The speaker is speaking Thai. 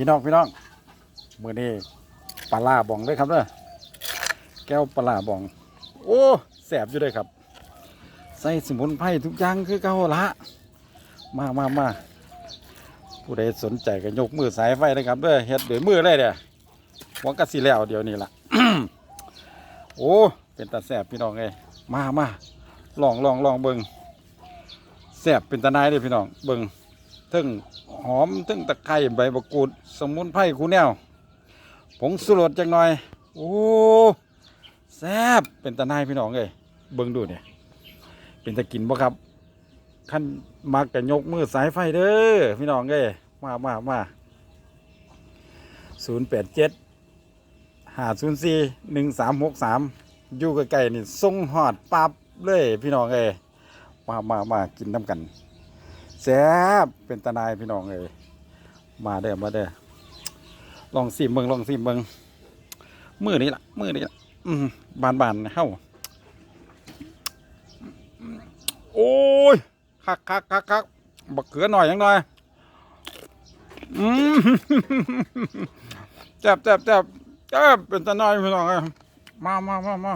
พี่น้องพี่น้องมือนี้ปลาลาบองเด้วยครับเด้อแก้วปลาลาบอง โอ้แสบอยู่เลยครับ ใส่สมุนไพรทุกอย่างคือเก่าละมามามาผู้ใดสนใจก็ยกมือสายไฟนะครับเด้อเฮ็ดด้วยมือเลยเด้อหวังกะสิแล้วเดี๋ยวนี้ล่ะโอ้เป็นตาแสบพี่น้องเอ้ยมามาลองลองลองเบิงแสบเป็นตาหนายเลยพี่น้องเบิง ทึ่งหอมทึ่งตะไคร้ใบมะกรูด สมุนไพรคูแนวผงสุรสจังหน่อย โอ้แซ่บเป็นตะนายพี่น้องเลยเบิ่งดูเนี่ยเป็นตะกินบ่ครับขั้นมักจะยกมือสายไฟเด้อพี่น้องเอ้ยมามามาศูนย์แปดเจ็ดหาศูนย์สี่หนึ่งสามหกสามอยู่ใกล้ๆนี่ส่งหอดปั๊บเลยพี่น้องเอ้ยมามามากินน้ำกัน แซ่บเป็นตานายพี่น้องเอ้ยมาเด้อมาเด้อลองสิเบิงลองสิเบิงมือนี้ล่ะมือนี้ล่ะอืมบานบานเฮ้าโอ้ยคักคักคักคักบักเขือหน่อยยังหน่อยอืมแซ่บแซ่บแซ่บแซ่บเป็นตาหนายพี่น้องเอ้ยมามามามา